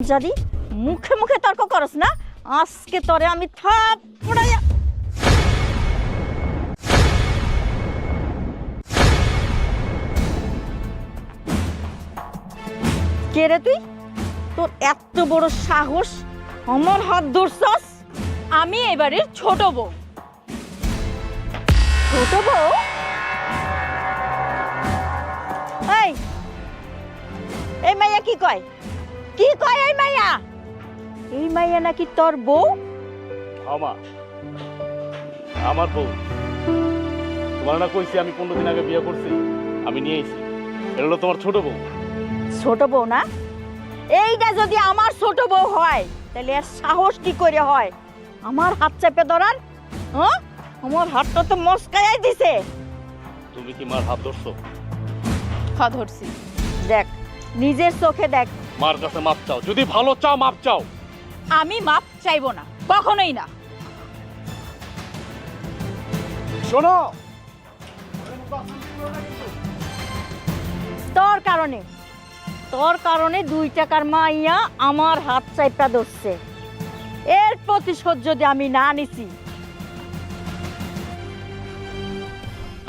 যদি মুখে মুখে তর্ক করস না, আজকে তোরে আমি থাপ কে রে তুই? তোর এত বড় সাহস আমার হাত ধরছস। আমি এবারের ছোট বউ। ছোট বউ? এই এই মাইয়া কি কয়? কি কয় এই মাইয়া? এই মাইয়া নাকি তোর বউ? আমা আমার বউ। তোমার না কইছি আমি পনেরো দিন আগে বিয়ে করছি আমি নিয়ে এসেছি এটা হলো তোমার ছোট বউ। ছোট বউ না? এইটা যদি আমার ছোট বউ হয় তাহলে এর সাহস কি করে হয়? আমার হাত চেপে ধরার হ্যাঁ? আমার হাতটা তো মস্কাই দিছে। তুমি কি মার হাত ধরছো? হা ধরছি। দেখ নিজের চোখে দেখ মার কাছে মাপ চাও। যদি ভালো চাও মাপ চাও। আমি মাপ চাইব না কখনোই না। শোনো। তোর কারণে তোর কারণে দুই টাকার মাইয়া আমার হাত চাইপা ধরছে। এর প্রতিশোধ যদি আমি না নিছি।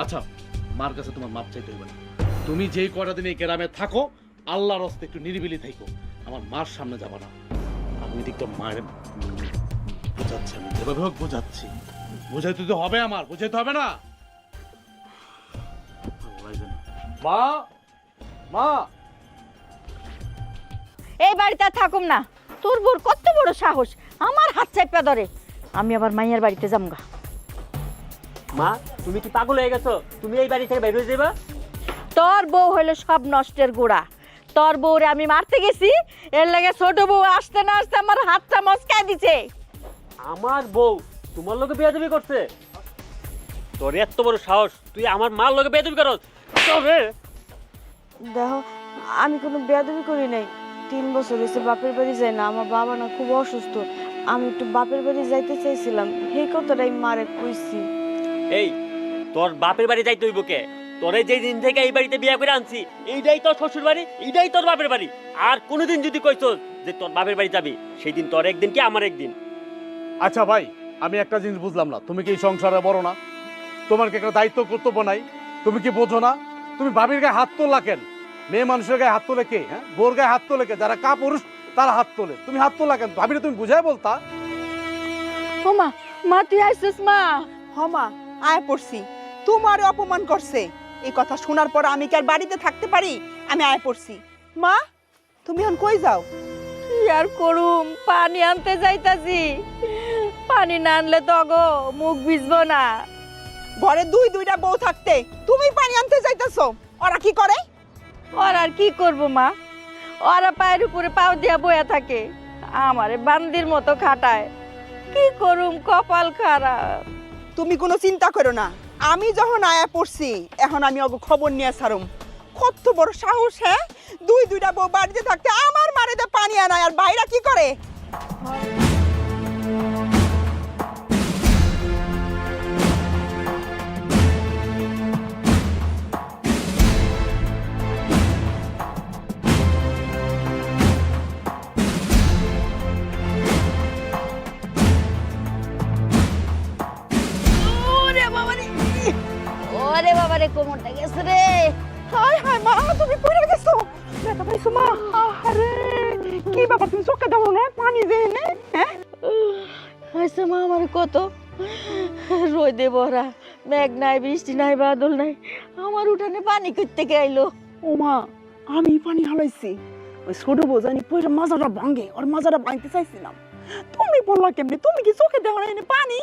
আচ্ছা মার কাছে তোমার মাপ চাইতে হবে না। তুমি যেই কটা দিন এই গ্রামে থাকো আল্লাহর হস্তে একটু নিরিবিলি থাকো আমার মার সামনে যাবা না। আমি এদিকটা মায়ের বোঝাচ্ছি আমি যেভাবে হোক বোঝাচ্ছি। বোঝাইতে তো হবে আমার বোঝাইতে হবে না। মা মা। এই বাড়িতে আর থাকুম না। তোর বোর কত বড় সাহস। আমার হাত চাইপা ধরে। আমি আবার মাইয়ার বাড়িতে যামগা। মা তুমি কি পাগল হয়ে গেছো? তুমি এই বাড়ি থেকে বের হয়ে যাবা তোর বউ হইল সব নষ্টের গোড়া। তোর বউরে আমি মারতে গেছি এর লাগে ছোট বউ আসতে না আসতে আমার হাতটা মস্কায় দিছে। আমার বউ তোমার লোকে বেয়াদবি করছে। তোর এত বড় সাহস তুই আমার মার লোকে বেয়াদবি করস। তবে দেখো আমি কোনো বেয়াদবি করি নাই। তিন বছর হয়েছে বাপের বাড়ি যাই না আমার বাবা না খুব অসুস্থ। আমি একটু বাপের বাড়ি যাইতে চাইছিলাম সেই কথাটাই মারে কইছি। এই তোর বাপের বাড়ি যাইতে হইব কে? তোরে যেই দিন থেকে এই বাড়িতে বিয়ে করে আনছি এইটাই তোর শ্বশুর বাড়ি এইটাই তোর বাপের বাড়ি। আর কোনোদিন যদি কইছস যে তোর বাপের বাড়ি যাবি সেই দিন তোর একদিন কি আমার একদিন? আচ্ছা ভাই আমি একটা জিনিস বুঝলাম না। তুমি কি এই সংসারে বড় না? তোমার কি একটা দায়িত্ব কর্তব্য নাই? তুমি কি বোঝো না? তুমি ভাবির গায়ে হাত তোলা কেন? মেয়ে মানুষের গায়ে হাত তোলে কে হ্যাঁ? বোর গায়ে হাত তোলে কে? যারা কা পুরুষ তারা হাত তোলে। তুমি হাত তোলা কেন? ভাবিরে তুমি বুঝাই বলতা। ও মা মা তুই আইসিস মা। হমা আয় পড়ছি। তোমার অপমান করছে। এই কথা শোনার পর আমি কি আর বাড়িতে থাকতে পারি? আমি আয় পড়ছি। মা তুমি এখন কই যাও? কি আর করুম? পানি আনতে যাইতাছি। পানি না আনলে তো গো মুখ ভিজবো না। ঘরে দুই দুইটা বউ থাকতে তুমি পানি আনতে যাইতেছো। ওরা কি করে? আর আর কি করব মা? ওরা পায়ের উপরে পাও দিয়া বয়া থাকে। আমারে বান্দির মতো খাটায়। কি করুম? কপাল খারাপ। তুমি কোনো চিন্তা করো না। আমি যখন আয়া পড়ছি, এখন আমি ওকে খবর নিয়ে ছাড়ুম। কত বড় সাহস হ্যাঁ? দুই, দুইটা বউ বাড়িতে থাকতে আমার মারেতে পানি আনায়, আর বাইরা কি করে? ওরে বাবা রে কোমরটা গেছে রে। হায় হায় মা তুমি পড়ে গেছো ব্যথা পাইছো মা? আরে কি বাবা তুমি চোখে দাও না? পানি দে নে হ্যাঁ? আচ্ছা মা আমার কত? রোদে ভরা মেঘ নাই বৃষ্টি নাই বাদল নাই। আমার উঠানে পানি করতে গেলো ও মা আমি পানি হালাইছি। ওই ছোট বউ জানি পয়সা মাজাটা ভাঙে ওর মাজাটা ভাঙতে চাইছিলাম। তুমি বললা কেমনি? তুমি কি চোখে দেখো না পানি?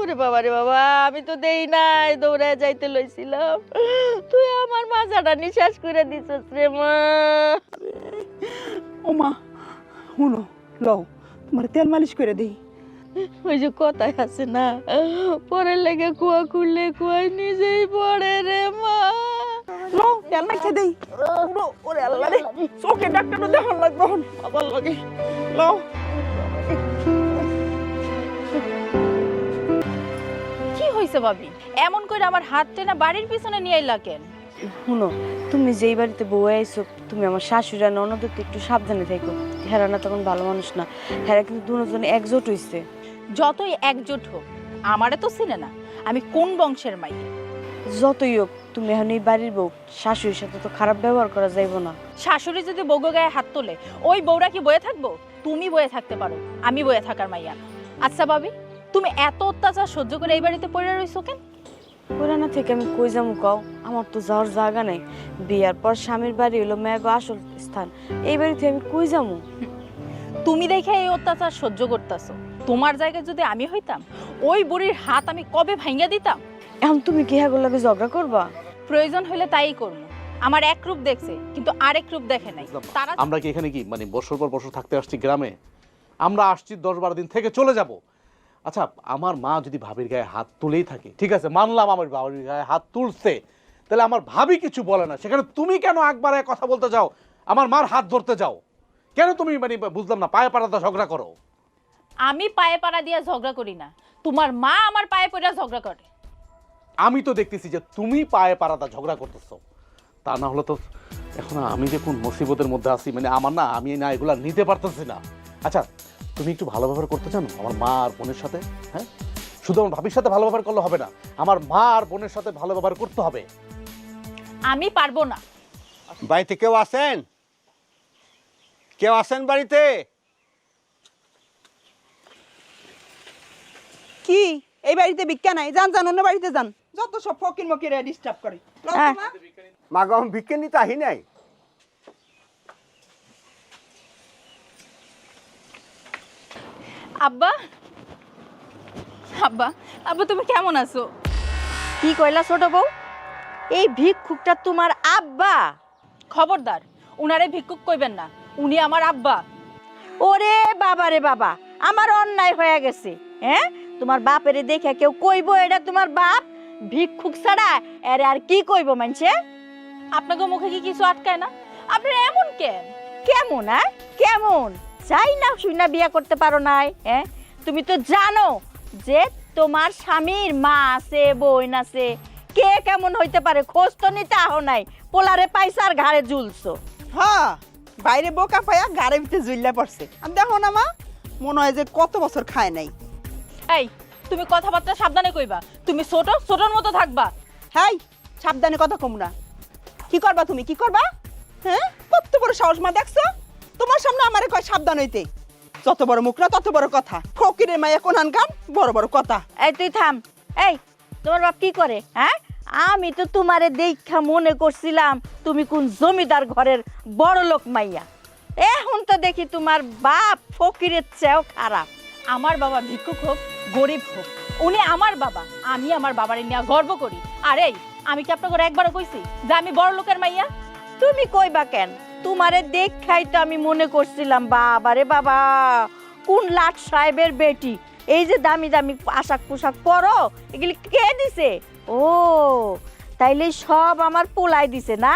ওরে বাবা রে বাবা আমি তো দেই নাই দৌড়ায় যাইতে লইছিলাম। তুই আমার মাজাটা নিঃশ্বাস করে দিছিস রে মা। ও মা শুনো লও তোমার তেল মালিশ করে দেই। ওই যে কথায় আছে না পরের লেগে কুয়া খুললে কুয়ায় নিজেই পড়ে রে মা। লও তেল মাখে দেই। পুরো ওরে আল্লাহ রে। চোখে ডাক্তারও দেখান লাগবে আবার লাগে। লও। হয়েছে ভাবি। এমন করে আমার হাত টেনে বাড়ির পিছনে নিয়ে এলা কেন? শুনো তুমি যেই বাড়িতে বউ আইছো তুমি আমার শাশুড়ি আর ননদকে একটু সাবধানে থেকো। হেরা না তখন ভালো মানুষ না। হেরা কিন্তু দুজন একজোট হইছে। যতই একজোট হোক আমারে তো চিনে না। আমি কোন বংশের মাই যতই হোক তুমি এখন এই বাড়ির বউ শাশুড়ির সাথে তো খারাপ ব্যবহার করা যাইব না। শাশুড়ি যদি বউগো গায়ে হাত তোলে ওই বউরা কি বয়ে থাকব? তুমি বয়ে থাকতে পারো আমি বয়ে থাকার মাইয়া আচ্ছা ভাবি তুমি এত অত্যাচার সহ্য করে এই বাড়িতে পড়ে রইছো কেন? পুরানা থেকে আমি কই যাব কাও? আমার তো যাওয়ার জায়গা নাই। বিয়ার পর স্বামীর বাড়ি হলো মেয়াগো আসল স্থান। এই বাড়িতে আমি কই যাব? তুমি দেখে এই অত্যাচার সহ্য করতেছো। তোমার জায়গায় যদি আমি হইতাম ওই বুড়ির হাত আমি কবে ভাঙ্গা দিতাম? এখন তুমি কি হ্যাঁ লাগে ঝগড়া করবা? প্রয়োজন হলে তাই করব। আমার এক রূপ দেখছে কিন্তু আরেক রূপ দেখে নাই। তারা আমরা কি এখানে কি? মানে বছর পর বছর থাকতে আসছি গ্রামে? আমরা আসছি দশ বারো দিন থেকে চলে যাব। আচ্ছা আমার মা যদি ভাবির গায়ে হাত তুলেই থাকে ঠিক আছে মানলাম আমার ভাবির গায়ে হাত তুলছে তাহলে আমার ভাবি কিছু বলে না। সেখানে তুমি কেন একবারে কথা বলতে যাও? আমার মার হাত ধরতে যাও। কেন তুমি মানে বুঝলাম না পায়ে পাড়াতে ঝগড়া করো? আমি পায়ে পাড়া দিয়ে ঝগড়া করি না। তোমার মা আমার পায়ে পড়া ঝগড়া করে। আমি তো দেখতেছি যে তুমি পায়ে পাড়াতা ঝগড়া করতেছো। তা না হলে তো এখন আমি যে কোন মুসিবতের মধ্যে আছি মানে আমার না আমি না এগুলা নিতে পারতেছি না। আচ্ছা তুমি একটু ভালো ব্যবহার করতে চাও আমার মা আর বোনের সাথে হ্যাঁ? শুধু আমার ভাবির সাথে ভালো ব্যবহার করলে হবে না। আমার মা আর বোনের সাথে ভালো ব্যবহার করতে হবে। আমি পারব না। বাড়িতে কেউ আছেন? কেউ আছেন বাড়িতে? কি? এই বাড়িতে ভিক্ষা নাই? যান যান অন্য বাড়িতে যান। যত সব ফকির মকিরা ডিস্টার্ব করে। হ্যাঁ। মা। মাগো আমি নিতে আহি নাই? আব্বা? আব্বা আব্বা তুমি কেমন আছো? কি কইলা ছোট বউ? এই ভিক্ষুকটা তোমার আব্বা। খবরদার উনারে ভিক্ষুক কইবেন না উনি আমার আব্বা। ওরে বাবা রে বাবা আমার অন্যায় হয়ে গেছে হ্যাঁ? তোমার বাপেরে দেখে কেউ কইবো এটা তোমার বাপ? ভিক্ষুক ছাড়া এর আর কি কইবো মানছে আপনাকে মুখে কি কিছু আটকায় না? আপনারা এমন কেন? কেমন আর কেমন? চাই না শুই বিয়া করতে পারো নাই হ্যাঁ? তুমি তো জানো যে তোমার স্বামীর মা আছে বোন আছে কে কেমন হইতে পারে খোঁজ তো নিতে আহ নাই পোলারে পাইসার ঘাড়ে ঝুলছো। হ্যাঁ বাইরে বোকা পায়া গাড়ির ভিতরে জুইল্লা পড়ছে। আর দেখো না মা মনে হয় যে কত বছর খায় নাই। এই তুমি কথাবার্তা সাবধানে কইবা তুমি ছোট ছোটর মতো থাকবা। হাই সাবধানে কথা কম না। কি করবা তুমি কি করবা? হ্যাঁ? কত বড় সাহস মা দেখছ? তোমার সামনে আমারে কয় সাবধান হইতে। যত বড় মুখ না, তত বড় কথা। ফকিরের মায়া কান বড় বড় কথা। এই, তুই থাম। এই, তোমার বাপ কি করে হ্যাঁ? আমি তো তোমারে দেখা মনে করছিলাম, তুমি কোন জমিদার ঘরের বড় লোক মাইয়া। এখন তো দেখি তোমার বাপ ফকিরের চেয়েও খারাপ। আমার বাবা ভিক্ষুক হোক, গরিব হোক, উনি আমার বাবা, আমি আমার বাবার নিয়ে গর্ব করি। আর এই, আমি কি আপনাকে একবারও কইছি যে আমি বড় লোকের মাইয়া? তুমি কইবা কেন? তোমারে দেখাই তো আমি মনে করছিলাম বাবারে বাবা, কোন লাট সাহেবের বেটি? এই যে দামি দামি পোশাক পোশাক পরো, এগুলি কে দিছে? ও, তাইলে সব আমার পোলাই দিছে না?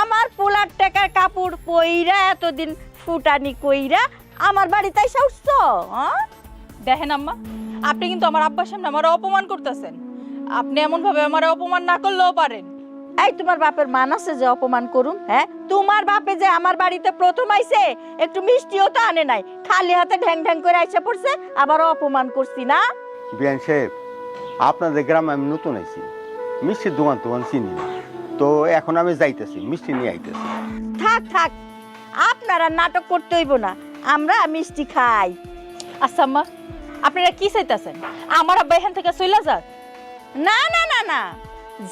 আমার পোলার টাকার কাপড় পইরা, এতদিন ফুটানি কইরা আমার বাড়িতে এসে উঠছো হ্যাঁ? দেখেন আম্মা, আপনি কিন্তু আমার আব্বার সামনে আমার অপমান করতেছেন। আপনি এমন ভাবে আমার অপমান না করলেও পারেন। এই তোমার বাপের মান আছে যে অপমান করুন হ্যাঁ? তোমার বাপে যে আমার বাড়িতে প্রথম আইছে একটু মিষ্টিও তো আনে নাই। খালি হাতে ঢ্যাং ঢ্যাং করে আইসা পড়ছে আবার অপমান করছি না? বিয়ান সাহেব আপনাদের গ্রামে আমি নতুন আইছি। মিষ্টির দোকান দোকান চিনি না। তো এখন আমি যাইতেছি মিষ্টি নিয়ে আইতেছি। থাক থাক আপনারা নাটক করতে হইব না। আমরা মিষ্টি খাই। আচ্ছা আম্মা আপনারা কি চাইতেছেন? আমার আব্বা এখান থেকে চলে যাক। না না না না।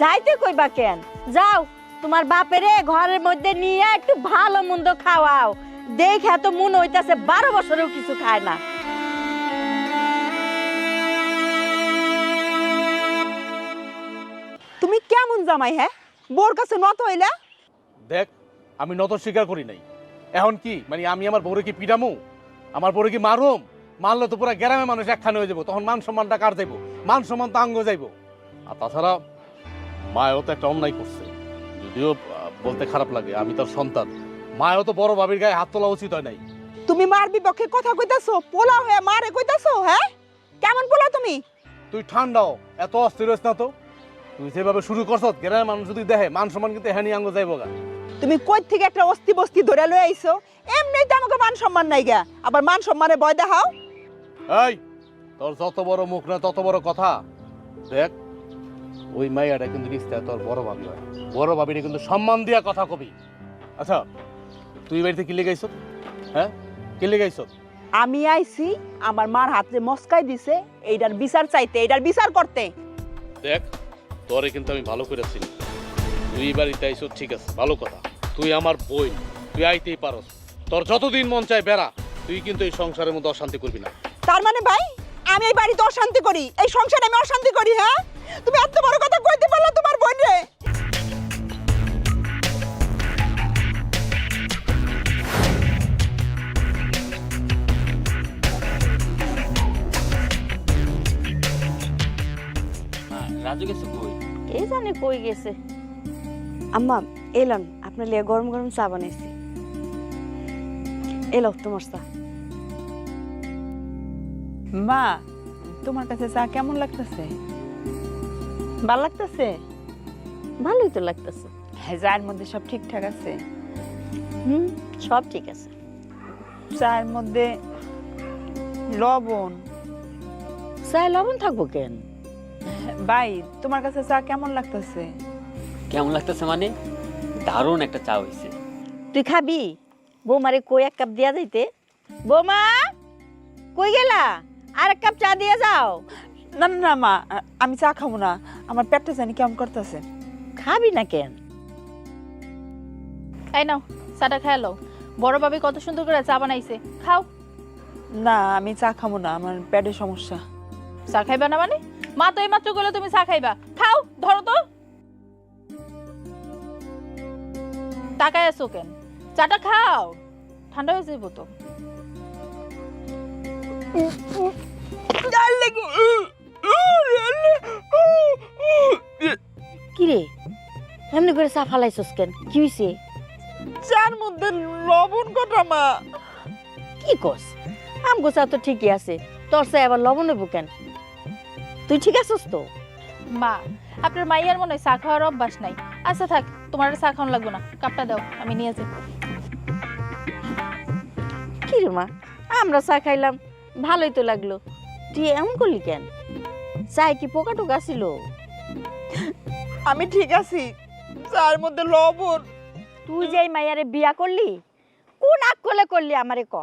যাইতে কইবা কেন? যাও তোমার বাপেরে ঘরের মধ্যে নিয়ে একটু ভালো মন্দ খাওয়াও। দেখে তো মন হইতাছে বারো বছরেও কিছু খায় না। তুমি কেমন জামাই হ্যাঁ? বোর কাছে নত হইলা? দেখ আমি নত স্বীকার করি নাই। এখন কি? মানে আমি আমার বউরে কি পিডামু আমার বউরে কি মারুম? মারলে তো পুরো গ্রামে মানুষ একখানে হয়ে যাব। তখন মান সম্মানটা কার যাইব? মান সম্মান তো আঙ্গ যাইব। আর তাছাড়া মায়ও তো একটা অন্যায় করছে। যদিও বলতে খারাপ লাগে আমি তার সন্তান। মায়ও তো বড় বাবির গায়ে হাত তোলা উচিত হয় নাই। তুমি মার বিপক্ষে কথা কইতাছো পোলা হয়ে মারে কইতাছো হ্যাঁ? কেমন পোলা তুমি? তুই ঠান্ডাও এত অস্থির হইস না তো? তুই যেভাবে শুরু করছ গ্রামের মানুষ যদি দেখে মান সম্মান কিন্তু হ্যানি আঙ্গ যাইব গা। তুমি কই থেকে একটা অস্তি বস্তি ধরে লয়ে আইছো? এমনিই তো আমাকে মান সম্মান নাই গা। আবার মান সম্মানে ভয় দেখাও। এই তোর যত বড় মুখ না তত বড় কথা। দেখ ওই মাইয়াটা কিন্তু রিস্তা তোর বড় ভাবি হয়। বড় ভাবিটা কিন্তু সম্মান দিয়া কথা কবি। আচ্ছা তুই বাড়িতে কি লেগাইছ হ্যাঁ? কি লেগাইছ আমি আইছি আমার মার হাতে মস্কাই দিছে এইটার বিচার চাইতে এইটার বিচার করতে। দেখ তোরে কিন্তু আমি ভালো করে চিনি। তুই বাড়িতে আইছ ঠিক আছে ভালো কথা। তুই আমার বই তুই আইতেই পারস। তোর যতদিন মন চায় বেড়া তুই কিন্তু এই সংসারের মধ্যে অশান্তি করবি না। তার মানে ভাই আমি এই বাড়িতে অশান্তি করি এই সংসারে আমি অশান্তি করি হ্যাঁ? তুমি এত বড় কথা কইতে পারল তোমার বোন রে রাজু গেছে কই? এই জানে কই গেছে? আম্মা এলন আপনার লিয়ে গরম গরম চা বানাইছি। এলো তোমার চা। মা তোমার কাছে চা কেমন লাগতেছে? ভালো লাগতেছে? ভালোই তো লাগতেছে। হ্যাঁ চায়ের মধ্যে সব ঠিকঠাক আছে? হুম সব ঠিক আছে। চায়ের মধ্যে লবণ? চায় লবণ থাকব কেন? ভাই তোমার কাছে চা কেমন লাগতেছে? কেমন লাগতেছে মানে? দারুণ একটা চা হইছে। তুই খাবি? বৌমারে কই এক কাপ দিয়া যাইতে বৌমা কই গেলা? আর এক কাপ চা দিয়ে যাও। না না না মা আমি চা খাব না। আমার পেটটা জানি কেমন করতেছে। খাবি না কেন? এই নাও চাটা খেয়ে লও বড় ভাবি কত সুন্দর করে চা বানাইছে। খাও। না আমি চা খাব না আমার পেটের সমস্যা। চা খাইবা না মানে? মা তো এইমাত্র গেলে তুমি চা খাইবা। খাও ধরো তো। তাকায় আছো কেন? চাটা খাও। ঠান্ডা হয়ে যাব তো। কি রে এমনি করে চা ফালাইছস কেন? কি হইছে? চার মধ্যে লবণ কটা মা। কি কস? আমগো চা তো ঠিকই আছে। তোর চা আবার লবণ নেব কেন? তুই ঠিক আছিস তো? মা আপনার মাইয়ার মনে হয় চা খাওয়ার অভ্যাস নাই। আচ্ছা থাক তোমার আর চা খাওয়ানো লাগবে না। কাপটা দাও আমি নিয়ে যাই। কি রে মা আমরা চা খাইলাম। ভালোই তো লাগল। তুই এমন করলি কেন? চায় কি পোকা টোকা ছিল আমি ঠিক আছি চার মধ্যে লবণ। তুই যে এই মাইয়ারে বিয়া করলি কোন আকলে করলি আমারে ক?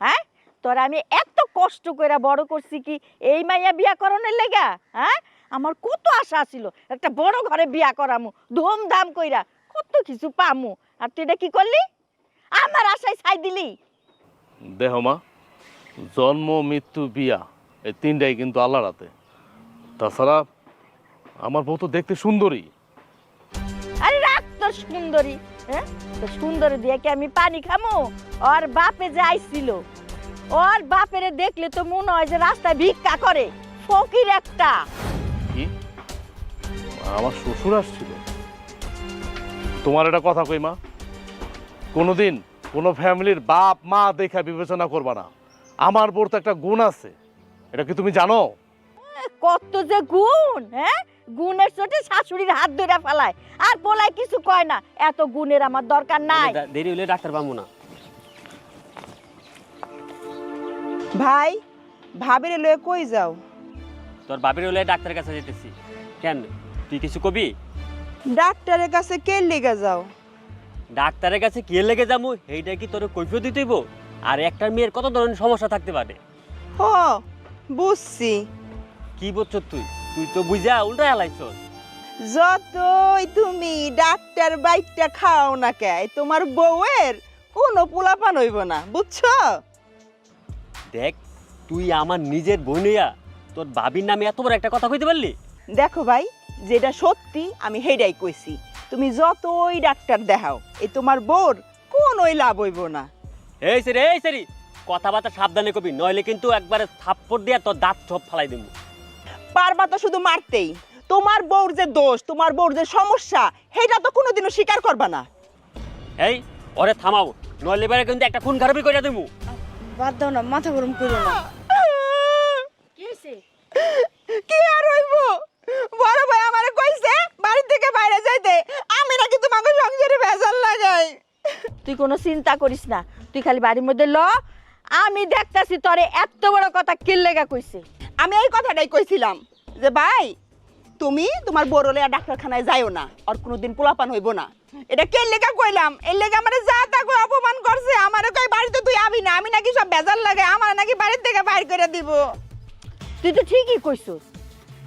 হ্যাঁ? তোর আমি এত কষ্ট করে বড় করছি কি এই মাইয়া বিয়া করণের লেগা? হ্যাঁ? আমার কত আশা ছিল একটা বড় ঘরে বিয়া করামু ধুমধাম কইরা কত কিছু পামু। আর তুই এটা কি করলি? আমার আশায় ছাই দিলি। দেহ মা জন্ম মৃত্যু বিয়া এই তিনটাই কিন্তু আল্লাহর হাতে। তাছাড়া আমার বউ তো দেখতে সুন্দরী। আরে রাখ তোর সুন্দরী হ্যাঁ? তোর সুন্দরী দিয়ে কি আমি পানি খামু? ওর বাপে যে আইছিল ওর বাপেরে দেখলে তো মনে হয় যে রাস্তায় ভিক্ষা করে ফকির একটা। কি? আমার শ্বশুর আসছিল। তোমার একটা কথা কই মা? কোনোদিন কোনো ফ্যামিলির বাপ মা দেখা বিবেচনা করবা না। আমার বোর তো একটা গুণ আছে। এটা কি তুমি জানো? কত যে গুণ হ্যাঁ? গুণের চোটে শাশুড়ির হাত ধরে ফেলায়। আর পোলায় কিছু কয় না এত গুণের আমার দরকার নাই। দেরি হলে ডাক্তার পাবো না। ভাই ভাবিরে লয়ে কই যাও? তোর বাপের হলে ডাক্তারের কাছে যেতেছি। কেন? তুই কিছু কবি? ডাক্তারের কাছে কে লেগে যাও? ডাক্তারের কাছে কে লেগে যাব এইটা কি তোর কৈফিয়ত দিতে হইব? আর একটা মেয়ের কত ধরনের সমস্যা থাকতে পারে? হ বুঝছি। কি বলছ তুই? তুই তো বুঝা উল্টা হেলাইছ যতই তুমি ডাক্তার বাইকটা খাও না কে তোমার বউয়ের কোনো পোলাপান হইব না বুঝছ? দেখ তুই আমার নিজের বোনিয়া তোর বাবির নামে এত বড় একটা কথা কইতে পারলি? দেখো ভাই যেটা সত্যি আমি হেডাই কইছি। তুমি যতই ডাক্তার দেখাও এই তোমার বোর কোনোই লাভ হইব না। এই সেরি এই সেরি কথাবার্তা সাবধানে কবি নইলে কিন্তু একবারে থাপ্পড় দিয়া তোর দাঁত সব ফালাই দিব পারবা তো শুধু মারতেই। তোমার বউর যে দোষ তোমার বউর যে সমস্যা সেটা তো কোনোদিনও স্বীকার করবা না। এই ওরে থামাও নইলে বারে কিন্তু একটা খুন খারাপই করে দেবো বাদ দাও না মাথা গরম করো না। কি আর হইব? বড় ভাই আমারে কইছে বাড়ি থেকে বাইরে যাইতে। আমি নাকি তোমাকে সংসারে ভেজাল লাগাই। তুই কোনো চিন্তা করিস না তুই খালি বাড়ির মধ্যে ল। আমি দেখতাছি তোরে এত বড় কথা কিল্লেগা কইছে। আমি এই কথাটাই কইছিলাম যে ভাই তুমি তোমার বড়লে ডাক্তারখানায় যাইও না আর কোনোদিন পোলাপান হইব না। এটা কে লেখা কইলাম? এই লেখা মানে যা তা কই অপমান করছে। আমারে কই বাড়িতে তুই আবি না আমি নাকি সব বেজার লাগে আমার নাকি বাড়ির থেকে বাইর করে দিব। তুই তো ঠিকই কইছস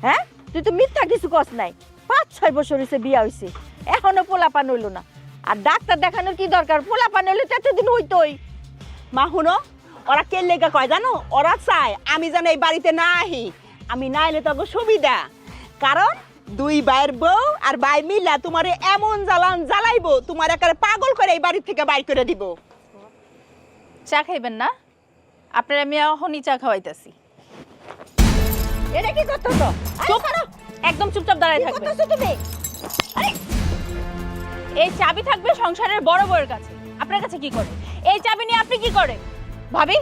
হ্যাঁ? তুই তো মিথ্যা কিছু কস নাই। পাঁচ ছয় বছর হয়েছে বিয়া হয়েছে এখনও পোলাপান হইল না। আর ডাক্তার দেখানোর কি দরকার? পোলাপান হইলে তো এতদিন হইতোই। মা হুনো ওরা কে লেখা কয় জানো? ওরা চায় আমি যেন এই বাড়িতে না আহি আমি না এলে তো সুবিধা। কারণ দুই ভাইয়ের বউ আর ভাই মিলা তোমারে এমন জ্বালান জ্বালাইবো তোমার একেবারে পাগল করে এই বাড়ি থেকে বাইর করে দিব। চা খাইবেন না? আপনার আমি এখনই চা খাওয়াইতেছি। এটা কি করতেছ? চুপ! একদম চুপচাপ দাঁড়ায় থাকবেন। করতেছ তুমি? এই চাবি থাকবে সংসারের বড় বউয়ের কাছে। আপনার কাছে কি করে? এই চাবি নিয়ে আপনি কি করে ভাবি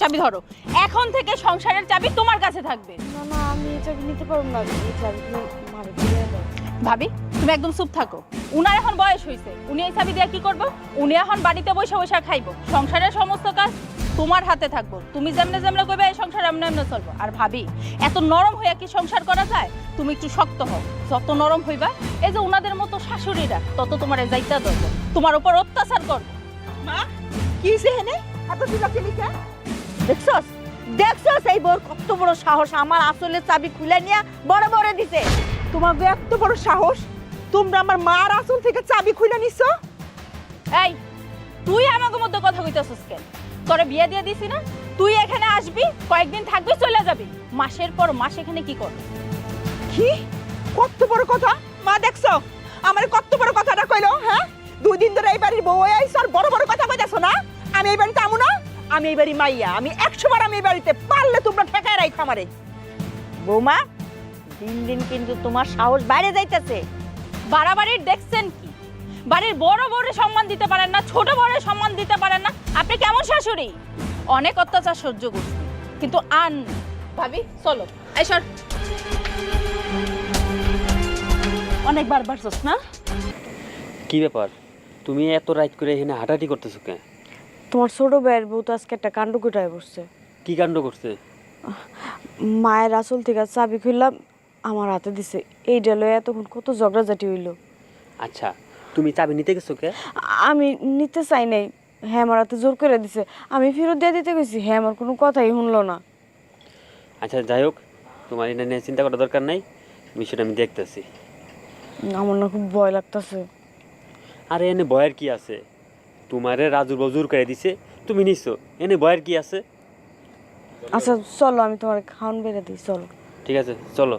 চাবি ধরো। এখন থেকে সংসারের চাবি তোমার কাছে থাকবে। না না আমি এই চাবি নিতে পারব না। এই চাবি তুমি মারে দিয়ে দাও। ভাবি তুমি একদম চুপ থাকো। উনার এখন বয়স হয়েছে উনি এই চাবি দিয়ে কি করব? উনি এখন বাড়িতে বসে বসে খাইবো। সংসারের সমস্ত কাজ তোমার হাতে থাকব। তুমি যেমনে যেমনে করবে এই সংসার এমনি এমনি চলবো। আর ভাবি এত নরম হইয়া কি সংসার করা যায়? তুমি একটু শক্ত হও। যত নরম হইবা এই যে উনাদের মতো শাশুড়িরা তত তোমার যাইতা ধরবো তোমার উপর অত্যাচার করব। মা কি হেনে এত দেখছস? দেখছস এই বোর কত বড় সাহস? আমার আসলে চাবি খুলে নিয়ে বড় বড় দিছে। তোমার এত বড় সাহস? তোমরা আমার মার আসল থেকে চাবি খুলে নিছো? এই তুই আমাকে মধ্যে কথা কইতেছিস কেন? তোরে বিয়ে দিয়ে দিছি না? তুই এখানে আসবি কয়েকদিন থাকবি চলে যাবি। মাসের পর মাস এখানে কি করবি কি? কত বড় কথা? মা দেখছ? আমার কত বড় কথাটা কইলো হ্যাঁ? দুই দিন ধরে এই বাড়ির বউ আইছো আর বড় বড় কথা কইতাছো না? আমি এই বাড়িতে আমু এই বাড়ি মাইয়া, আমি একশো বার আমি এই বাড়িতে পারলে তোমরা ঠেকায় রাখো আমারে। বৌমা, দিন দিন কিন্তু তোমার সাহস বাইরে যাইতেছে। বাড়াবাড়ির দেখছেন কি? বাড়ির বড় বড় সম্মান দিতে পারেন না, ছোট বড় সম্মান দিতে পারেন না। আপনি কেমন শাশুড়ি? অনেক অত্যাচার সহ্য করছি, কিন্তু আন ভাবি, চলো, এই সর। অনেকবার বাড়ছস না? কি ব্যাপার? তুমি এত রাইট করে এখানে হাঁটাহাঁটি করতেছো কেন? তোমার ছোট ভাইয়ের বউ তো আজকে একটা কাণ্ড কুটায় বসছে। কি কাণ্ড করছে? মায়ের আসল থেকে চাবি খুললাম আমার হাতে দিছে। এই ডেলো এতক্ষণ কত ঝগড়াঝাটি হইল। আচ্ছা তুমি চাবি নিতে গেছো কে? আমি নিতে চাই নাই। হ্যাঁ আমার হাতে জোর করে দিছে। আমি ফেরত দিয়ে দিতে গেছি হ্যাঁ আমার কোনো কথাই শুনলো না। আচ্ছা যাই হোক তোমার এটা নিয়ে চিন্তা করার দরকার নাই। বিষয়টা আমি দেখতেছি। আমার না খুব ভয় লাগতেছে। আরে এনে ভয়ের কি আছে? তোমারে রাজুর বজুর করে দিছে তুমি নিছো। এনে বয়ের কি আছে? আচ্ছা চলো আমি তোমার খাওয়ান বেড়ে দিই চলো। ঠিক আছে চলো।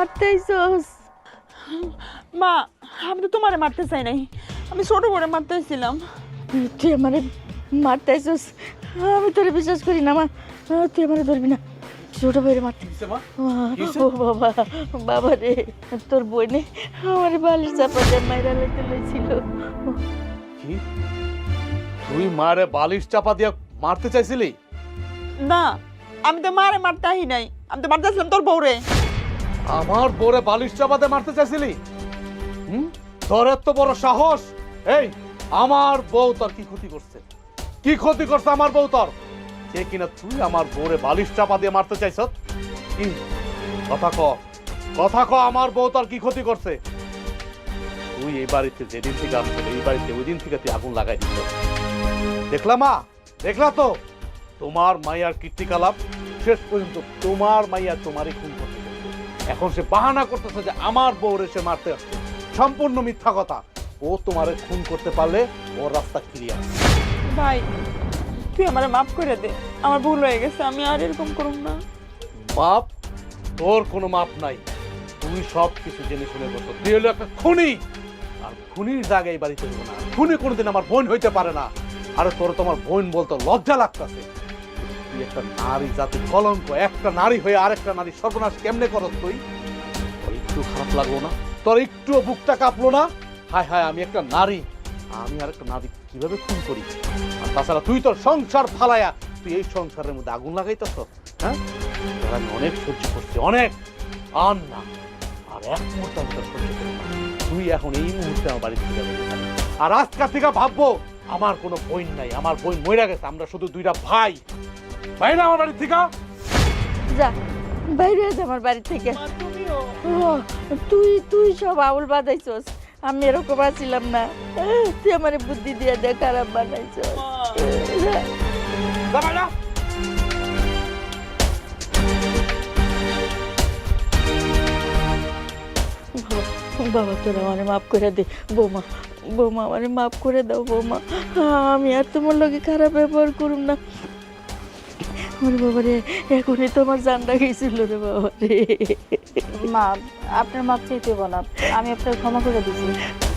আমার মা আমি তো তোমারে মারতে চাই নাই। আমি ছোট বড় মারতে চাইছিলাম তুই আমারে মারতে আইসস আমি তোরে বিশ্বাস করি না মা। তুই আমারে ধরবি না। ছোট ভাইরে মারতে। ও বাবা বাবা রে তোর বইনে আমার বালির চাপা দিয়ে মাইরা লইতে লইছিল কি? তুই মারে বালিশ চাপা দিয়া মারতে চাইছিলি? না আমি তো মারে মারতে আহি নাই। আমি তো মারতে চাইছিলাম তোর বউরে। আমার বোরে বালিশ চাপাতে মারতে চাইছিলি? হুম? তোর এত বড় সাহস? এই, আমার বউ তোর কি ক্ষতি করছে? কি ক্ষতি করছে আমার বউ তোর? যে কিনা তুই আমার বউরে বালিশ চাপা দিয়ে মারতে চাইছ কথা ক। কথা আমার বউ তোর কি ক্ষতি করছে? তুই এই বাড়িতে যেদিন থেকে আসছিল এই বাড়িতে ওই দিন থেকে তুই আগুন লাগাই দিত দেখলা মা? দেখলা তো? তোমার মাইয়ার কীর্তিকলাপ শেষ পর্যন্ত তোমার মাইয়া তোমারই খুন করতে গেছে। এখন সে বাহানা করতেছে যে আমার বউরে সে মারতে আসছে। সম্পূর্ণ মিথ্যা কথা। ও তোমারে খুন করতে পারলে ও রাস্তা আসবে ভাই তুই আমার মাফ করে দে। আমার ভুল হয়ে গেছে আমি আর এরকম করুম না। মাপ তোর কোনো মাপ নাই। তুই সব কিছু জেনে শুনে বসো। তুই হলো একটা খুনি। আর খুনির জায়গায় বাড়িতে হইবো না। খুনি কোনোদিন আমার বোন হইতে পারে না। আরে তোর তোমার বোন বলতো লজ্জা লাগতেছে। তুই একটা নারী জাতির কলঙ্ক, একটা নারী হয়ে আরেকটা নারী সর্বনাশ কেমনে করস তুই? তোর একটু খারাপ লাগল না? তোর একটু বুকটা কাঁপলো না? হায় হায়, আমি একটা নারী। আমি আর একটা নারী কীভাবে খুন করি? আর তাছাড়া তুই তোর সংসার ফালায়া, তুই এই সংসারের মধ্যে আগুন লাগাইতেছ হ্যাঁ? আমি অনেক সহ্য করছি, অনেক। আর না, আর এক মুহূর্তে আমি তোর সহ্য করব না। তুই এখন এই মুহূর্তে আমার বাড়ি থেকে যাবে। আর আজকাল থেকে ভাববো, আমার কোনো বোন নাই, আমার বোন মরে গেছে, আমরা শুধু দুইটা ভাই। ভাই না আমার বাড়ি থেকে যা বাইরে যা আমার বাড়ি থেকে। তুই তুই সব আউল বাজাইছস আমি এরকম আছিলাম না। তুই আমার বুদ্ধি দিয়ে দে খারাপ বানাইছস। বাবা, তোরা আমার মাফ করে দে। বৌমা বৌমা আমার মাফ করে দাও বৌমা। আমি আর তোমার লগে খারাপ ব্যবহার করুম না। ওরে বাবা এখনই তোমার জানটা গেছিল রে। মা, আপনার মাপ চাইতে বলা, আমি আপনার ক্ষমা করে দিচ্ছি।